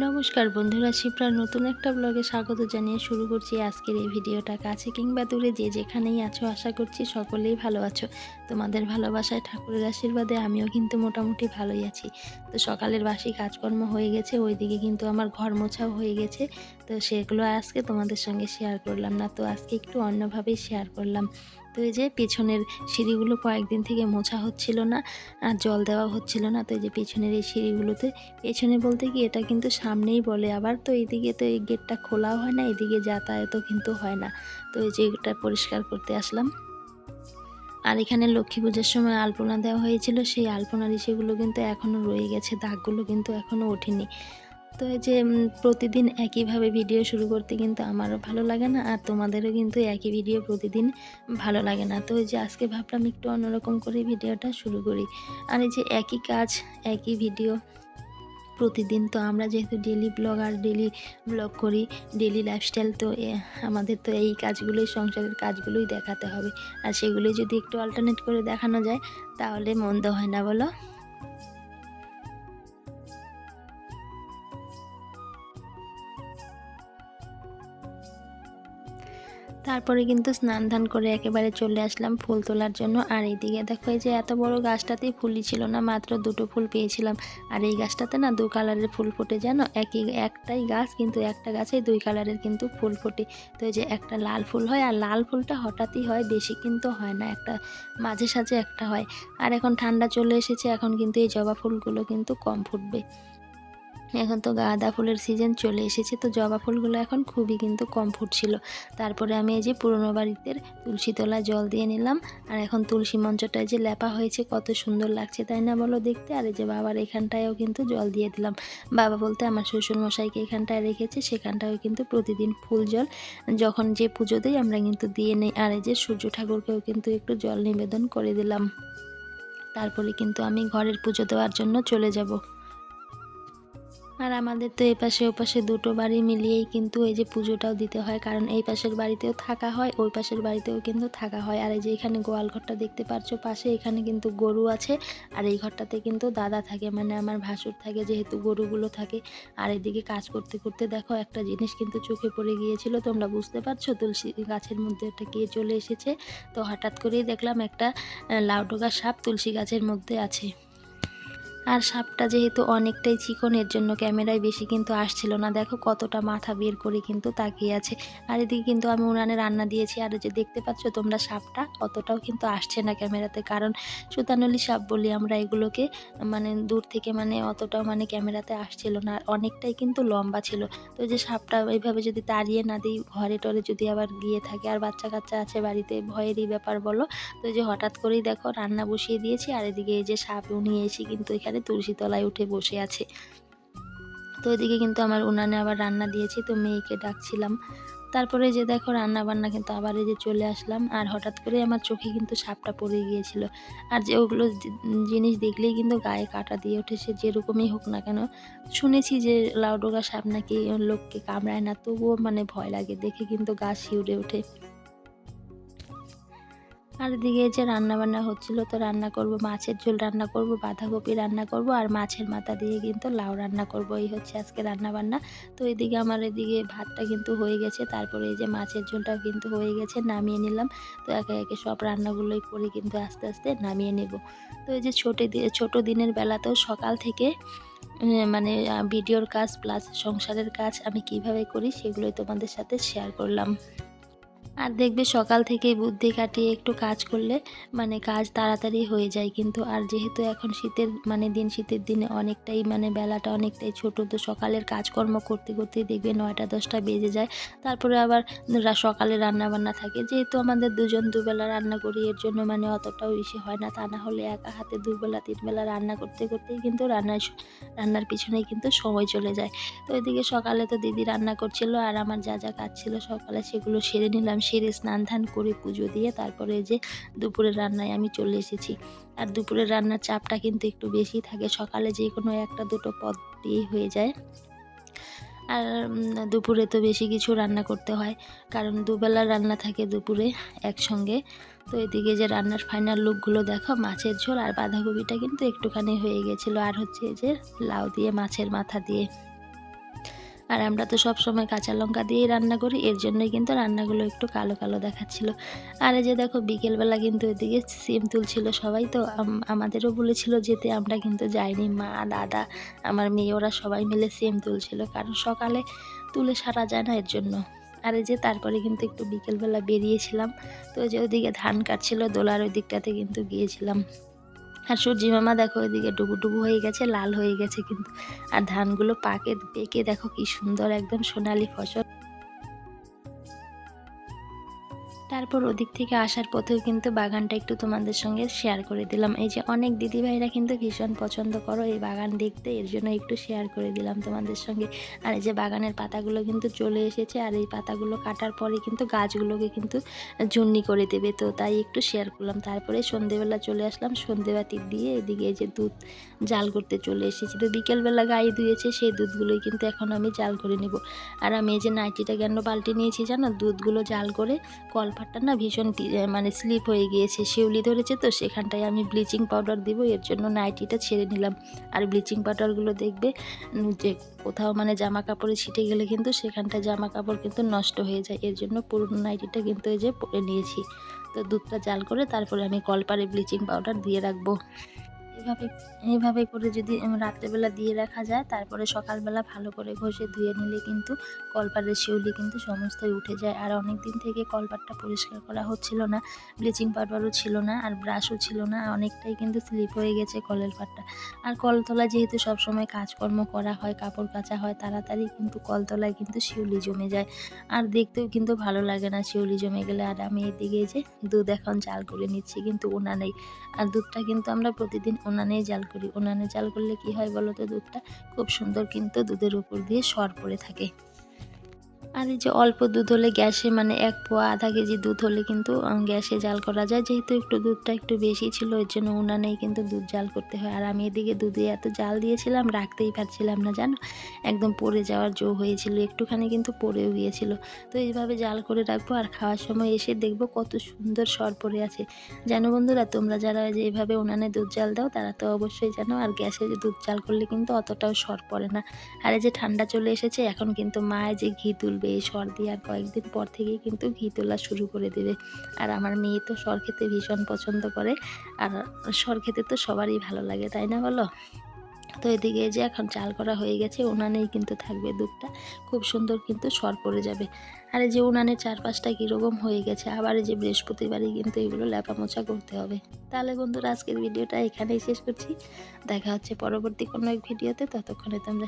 নমস্কার বন্ধুরা, শিপ্রার নতুন একটা ব্লগে স্বাগত জানিয়ে শুরু করছি আজকের এই ভিডিওটা। কাছে কিংবা দূরে যে যেখানেই আছো, আশা করছি সকলেই ভালো আছো। তোমাদের ভালোবাসায়, ঠাকুরের আশীর্বাদে আমিও কিন্তু মোটামুটি ভালোই আছি। তো সকালের বাসি কাজকর্ম হয়ে গেছে, ওইদিকে কিন্তু আমার ঘর মোছাও হয়ে গেছে। তো সেগুলো আজকে তোমাদের সঙ্গে শেয়ার করলাম না, তো আজকে একটু অন্যভাবেই শেয়ার করলাম। তো এই যে পেছনের সিঁড়িগুলো কয়েকদিন থেকে মোছা হচ্ছিল না, আর জল দেওয়া হচ্ছিল না। তো এই যে পেছনের এই সিঁড়িগুলোতে, পেছনে বলতে কি এটা কিন্তু সামনেই বলে আবার, তো এইদিকে তো এই গেটটা খোলাও হয় না, এদিকে যাতায়াতও কিন্তু হয় না। তো এই যে এটা পরিষ্কার করতে আসলাম। আর এখানে লক্ষ্মী পূজার সময় আলপনা দেওয়া হয়েছিল, সেই আলপনার ইসেগুলো কিন্তু এখনও রয়ে গেছে, দাগগুলো কিন্তু এখনও ওঠেনি। তো এই যে প্রতিদিন একইভাবে ভিডিও শুরু করতে কিন্তু আমারও ভালো লাগে না, আর তোমাদেরও কিন্তু একই ভিডিও প্রতিদিন ভালো লাগে না। তো এই যে আজকে ভাবলাম একটু অন্যরকম করে ভিডিওটা শুরু করি। আর এই যে একই কাজ, একই ভিডিও প্রতিদিন, তো আমরা যেহেতু ডেলি ব্লগ আর ডেলি ব্লগ করি ডেলি লাইফস্টাইল তো আমাদের তো এই কাজগুলোই, সংসারের কাজগুলোই দেখাতে হবে। আর সেগুলো যদি একটু অল্টারনেট করে দেখানো যায়, তাহলে মন্দ হয় না বলো? তারপরে কিন্তু স্নান ধান করে একেবারে চলে আসলাম ফুল তোলার জন্য। আর এইদিকে দেখো, এই যে এত বড় গাছটাতেই ফুলই ছিল না, মাত্র দুটো ফুল পেয়েছিলাম। আর এই গাছটাতে না দু কালারের ফুল ফোটে, জানো? একই, একটাই গাছ, কিন্তু একটা গাছে দুই কালারের কিন্তু ফুল ফোটে। তো এই যে একটা লাল ফুল হয়, আর লাল ফুলটা হঠাৎই হয়, বেশি কিন্তু হয় না, একটা মাঝে সাঝে একটা হয়। আর এখন ঠান্ডা চলে এসেছে, এখন কিন্তু এই জবা ফুলগুলো কিন্তু কম ফুটবে। এখন তো গাঁদা ফুলের সিজন চলে এসেছে, তো জবা ফুলগুলো এখন খুবই কিন্তু কম ফুটছিল। তারপরে আমি এই যে পুরনো বাড়িতে তুলসী তলা জল দিয়ে নিলাম, আর এখন তুলসী মঞ্চটায় যে লেপা হয়েছে কত সুন্দর লাগছে, তাই না বলো দেখতে? আর এই যে বাবার এখানটায়ও কিন্তু জল দিয়ে দিলাম। বাবা বলতে আমার শ্বশুর মশাইকে এখানটায় রেখেছে সেখানটায় কিন্তু প্রতিদিন ফুল জল। যখন যে পুজো দিই আমরা কিন্তু দিয়ে নেই, আর এই যে সূর্য ঠাকুরকেও কিন্তু একটু জল নিবেদন করে দিলাম। তারপরে কিন্তু আমি ঘরের পুজো দেওয়ার জন্য চলে যাব। আর আমাদের তো এই পাশে ও পাশে দুটো বাড়ি মিলিয়েই কিন্তু এই যে পুজোটাও দিতে হয়, কারণ এই পাশের বাড়িতেও থাকা হয়, ওই পাশের বাড়িতেও কিন্তু থাকা হয়। আর এই যে এখানে গোয়াল ঘরটা দেখতে পাচ্ছ, পাশে এখানে কিন্তু গরু আছে, আর এই ঘরটাতে কিন্তু দাদা থাকে মানে আমার ভাসুর থাকে, যেহেতু গরুগুলো থাকে। আর এদিকে কাজ করতে করতে দেখো একটা জিনিস কিন্তু চোখে পড়ে গিয়েছিল, তোমরা বুঝতে পারছ? তুলসী গাছের মধ্যে একটা গিয়ে চলে এসেছে, তো হঠাৎ করেই দেখলাম একটা লাউডোগা সাপ তুলসী গাছের মধ্যে আছে। আর সাপটা যেহেতু অনেকটাই চিকন, এর জন্য ক্যামেরায় বেশি কিন্তু আসছিল না। দেখো কতটা মাথা বের করে কিন্তু তাকিয়ে আছে। আর এদিকে কিন্তু আমি উনানে রান্না দিয়েছি। আর যে দেখতে পাচ্ছ তোমরা সাপটা? অতটাও কিন্তু আসছে না ক্যামেরাতে। কারণ সুতানলি সাপ বলি আমরা এগুলোকে মানে দূর থেকে মানে অতটাও মানে ক্যামেরাতে আসছিল না। আর অনেকটাই কিন্তু লম্বা ছিল। তো যে সাপটা এইভাবে যদি তাড়িয়ে না দিই, ঘরে টরে যদি আবার গিয়ে থাকে, আর বাচ্চা কাচ্চা আছে বাড়িতে, ভয়েরই ব্যাপার বলো। তো যে হঠাৎ করেই দেখো রান্না বসিয়ে দিয়েছি। আর এদিকে এই যে সাপ, উনি এসে কিন্তু এখানে তুলসী তলায় উঠে বসে আছে। তো ওইদিকে কিন্তু আমার উনানে আবার রান্না দিয়েছি, তো মেয়েকে ডাকছিলাম। তারপরে যে দেখো রান্না বান্না কিন্তু আবার এই যে চলে আসলাম, আর হঠাৎ করে আমার চোখে কিন্তু সাপটা পড়ে গিয়েছিল। আর যে ওগুলো জিনিস দেখলেই কিন্তু গায়ে কাটা দিয়ে ওঠে সে যেরকমই হোক না কেন। শুনেছি যে লাউডোগা সাপ নাকি লোককে কামড়ায় না, তবুও মানে ভয় লাগে, দেখে কিন্তু গা শিউরে ওঠে। আর এদিকে যে রান্না বান্না হচ্ছিল তো রান্না করব, মাছের ঝোল রান্না করব, বাঁধাকপি রান্না করব আর মাছের মাথা দিয়ে কিন্তু লাউ রান্না করব। এই হচ্ছে আজকে রান্না বান্না তো এদিকে আমার এদিকে ভাতটা কিন্তু হয়ে গেছে, তারপরে এই যে মাছের ঝোলটাও কিন্তু হয়ে গেছে, নামিয়ে নিলাম। তো একে একে সব রান্নাগুলোই করে কিন্তু আস্তে আস্তে নামিয়ে নেব। তো এই যে ছোটো ছোটো দিনের বেলাতেও সকাল থেকে মানে ভিডিওর কাজ প্লাস সংসারের কাজ আমি কীভাবে করি সেগুলোই তোমাদের সাথে শেয়ার করলাম। আর দেখবে সকাল থেকেই বুদ্ধি কাটিয়ে একটু কাজ করলে মানে কাজ তাড়াতাড়ি হয়ে যায় কিন্তু আর যেহেতু এখন শীতের মানে দিন, শীতের দিনে অনেকটাই মানে বেলাটা অনেকটাই ছোট, তো সকালের কাজকর্ম করতে করতে দেখবে নয়টা, দশটা বেজে যায়। তারপরে আবার সকালে রান্না বান্না থাকে। যেহেতু আমাদের দুজন দুবেলা রান্না করি, এর জন্য মানে অতটাও বেশি হয় না। তা না হলে একা হাতে দুবেলা, তিনবেলা রান্না করতে, করতেই কিন্তু রান্নার রান্নার পিছনেই কিন্তু সময় চলে যায়। তো ওইদিকে সকালে তো দিদি রান্না করছিল আর আমার যা যা কাজ ছিল সকালে সেগুলো সেরে নিলাম। সেরে স্নান ধান করে পুজো দিয়ে তারপরে যে দুপুরের রান্নায় আমি চলে এসেছি। আর দুপুরের রান্নার চাপটা কিন্তু একটু বেশি থাকে। সকালে যে কোনো একটা দুটো পদ দিয়েই হয়ে যায়। আর দুপুরে তো বেশি কিছু রান্না করতে হয়। কারণ দুবেলা রান্না থাকে দুপুরে একসঙ্গে। তো এদিকে যে রান্নার ফাইনাল লুকগুলো দেখো, মাছের ঝোল আর বাঁধাকপিটা কিন্তু একটুখানি হয়ে গেছিল। আর হচ্ছে যে লাউ দিয়ে, মাছের মাথা দিয়ে। আর আমরা তো সব সময় কাঁচা লঙ্কা দিয়েই রান্না করি, এর জন্যই কিন্তু রান্নাগুলো একটু কালো কালো দেখাচ্ছিল। আর এই যে দেখো, বিকেলবেলা কিন্তু ওইদিকে সিম তুলছিল সবাই তো আমাদেরও বলেছিল যেতে, আমরা কিন্তু যাইনি, মা, দাদা, আমার মেয়ে, ওরা সবাই মিলে সিম তুলছিল, কারণ সকালে তুলে সারা যায় না এর জন্য। আর এই যে তারপরে কিন্তু একটু বিকেলবেলা বেরিয়েছিলাম, তো যে ওইদিকে ধান কাটছিল, দোলার ওই দিকটাতে কিন্তু গিয়েছিলাম। আর সূর্যি মামা দেখো ওইদিকে ডুবু ডুবু হয়ে গেছে, লাল হয়ে গেছে কিন্তু। আর ধানগুলো পাকে, পেকে দেখো কি সুন্দর একদম সোনালি ফসল। তারপর ওদিক থেকে আসার পথেও কিন্তু বাগানটা একটু তোমাদের সঙ্গে শেয়ার করে দিলাম। এই যে অনেক দিদিভাইরা কিন্তু ভীষণ পছন্দ করো এই বাগান দেখতে, এর জন্য একটু শেয়ার করে দিলাম তোমাদের সঙ্গে। আর এই যে বাগানের পাতাগুলো কিন্তু চলে এসেছে, আর এই পাতাগুলো কাটার পরে কিন্তু গাছগুলোকে কিন্তু জুন্নি করে দেবে। তো তাই একটু শেয়ার করলাম। তারপরে সন্ধেবেলা চলে আসলাম, সন্ধেবাতি দিয়ে এদিকে এই যে দুধ জাল করতে চলে এসেছি। তো বিকেলবেলা গায়ে ধুয়েছে, সেই দুধগুলোই কিন্তু এখন আমি জাল করে নেব। আর আমি এই যে নাইটিটা কেন বালতি নিয়েছি জানো? দুধগুলো জাল করে কলপাটটা না ভীষণ মানে স্লিপ হয়ে গিয়েছে, শিউলি ধরেছে তো সেখানটায় আমি ব্লিচিং পাউডার দিব, এর জন্য নাইটিটা ছেড়ে নিলাম। আর ব্লিচিং পাউডারগুলো দেখবে যে কোথাও মানে জামা কাপড়ে ছিটে গেলে কিন্তু সেখানটায় জামা কাপড় কিন্তু নষ্ট হয়ে যায়, এর জন্য পুরনো নাইটিটা কিন্তু এই যে পরে নিয়েছি। তো দুধটা জাল করে তারপরে আমি কলপারে ব্লিচিং পাউডার দিয়ে রাখব। এভাবে এইভাবে করে যদি রাত্রেবেলা দিয়ে রাখা যায়, তারপরে সকালবেলা ভালো করে ঘষে ধুয়ে নিলে কিন্তু কলপারের শিউলি কিন্তু সমস্তই উঠে যায়। আর অনেক দিন থেকে কলপারটা পরিষ্কার করা হচ্ছিল না ব্লিচিং পাউডারও ছিল না, আর ব্রাশও ছিল না অনেকটাই কিন্তু স্লিপ হয়ে গেছে কলের পাটটা। আর কলতলা যেহেতু সবসময় কাজকর্ম করা হয়, কাপড় কাচা হয়, তাড়াতাড়ি কিন্তু কলতলায় কিন্তু শিউলি জমে যায়। আর দেখতেও কিন্তু ভালো লাগে না শিউলি জমে গেলে। আর আমি এদিকে যে দুধ এখন চাল করে নিচ্ছি, কিন্তু ওনা নেই আর দুধটা কিন্তু আমরা প্রতিদিন উনানেই জাল করি। উনানে জাল করলে কি হয় বলো তো দুধটা? খুব সুন্দর কিন্তু দুধের উপর দিয়ে সর পড়ে থাকে। আর এই যে অল্প দুধ হলে গ্যাসে মানে এক পোয়া আধা কেজি দুধ হলে কিন্তু গ্যাসে জাল করা যায়। যেহেতু একটু দুধটা একটু বেশি ছিল এর জন্য উনানেই কিন্তু দুধ জাল করতে হয়। আর আমি এদিকে দুধে এত জাল দিয়েছিলাম, রাখতেই পারছিলাম না, জানো? একদম পড়ে যাওয়ার জো হয়েছিল, একটুখানি কিন্তু পড়েও গিয়েছিল। তো এইভাবে জাল করে রাখব আর খাওয়ার সময় এসে দেখব কত সুন্দর সর পড়ে আছে। জানো বন্ধুরা, তোমরা যারা যে এইভাবে উনানে দুধ জাল দাও, তারা তো অবশ্যই জানো, আর গ্যাসে দুধ জাল করলে কিন্তু অতটাও সর পড়ে না। আর এই যে ঠান্ডা চলে এসেছে, এখন কিন্তু মা এই যে ঘি তুলবে এই সর দিয়ে আর কয়েকদিন পর থেকেই কিন্তু ঘি তোলা শুরু করে দেবে। আর আমার মেয়ে তো সর খেতে ভীষণ পছন্দ করে। আর সর খেতে তো সবারই ভালো লাগে, তাই না বলো? তো এদিকে যে এখন চাল করা হয়ে গেছে, উনানেই কিন্তু থাকবে দুধটা। খুব সুন্দর কিন্তু সর পড়ে যাবে। আর এই যে উনানের চারপাশটা কীরকম হয়ে গেছে, আবার এই যে বৃহস্পতিবারই কিন্তু এগুলো ল্যাপা মোছা করতে হবে। তাহলে বন্ধুরা, আজকের ভিডিওটা এখানেই শেষ করছি। দেখা হচ্ছে পরবর্তী কোনো এক ভিডিওতে, ততক্ষণে তোমরা